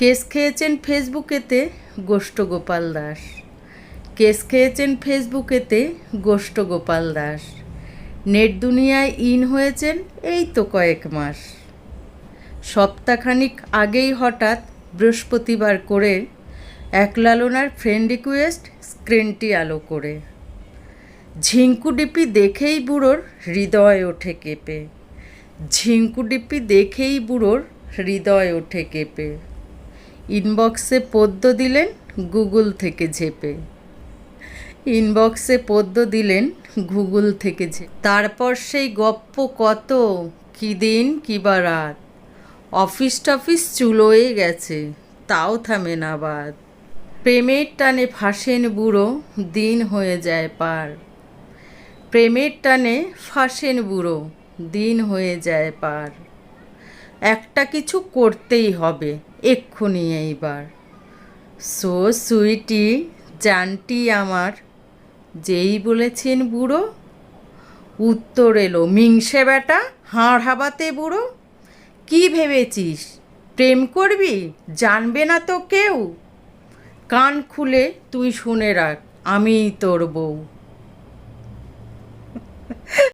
Case খেয়েছেন ফেসবুকেতে গোষ্ঠ Gopal Das. Case খেয়েছেন ফেসবুকেতে গোষ্ঠ গোপাল দাস। নেট দুনিয়ায় ইন হয়েছেন এই তো কয়েক মাস। সপ্তাহখানিক আগেই হঠাৎ বৃহস্পতিবার করে এক লালনার ফ্রেন্ড রিকোয়েস্ট স্ক্রিনটি আলো করে। ঝিঙ্কুডিপি দেখেই বুড়োর হৃদয় ওঠে কেঁপে। ঝিঙ্কুডিপি দেখেই বুড়োর হৃদয় ওঠে কেঁপে। ইনবক্সে পদ্য দিলেন গুগল থেকে ঝেপে। ইনবক্সে পদ্য দিলেন গুগল থেকে ঝেপে তারপর সেই গপ্প কত? কি দিন, কি বা রাত? অফিস টফিস চুলোয় গেছে, তাও থামে না বাদ। প্রেমের টানে ফাঁসেন বুড়ো, দিন হয়ে যায় পার। প্রেমের টানে ফাঁসেন বুড়ো, দিন হয়ে যায় পার। একটা কিছু করতেই হবে, এক্ষুনি এইবার। সো সুইটি, জানটি আমার, যেই বলেছেন বুড়ো? উত্তর এলো, মিংসে বেটা হাড় হাবাতে বুড়ো। কি ভেবেছিস? প্রেম করবি? জানবে না তো কেউ? কান খুলে তুই শুনে রাখ, আমিই তোর বউ।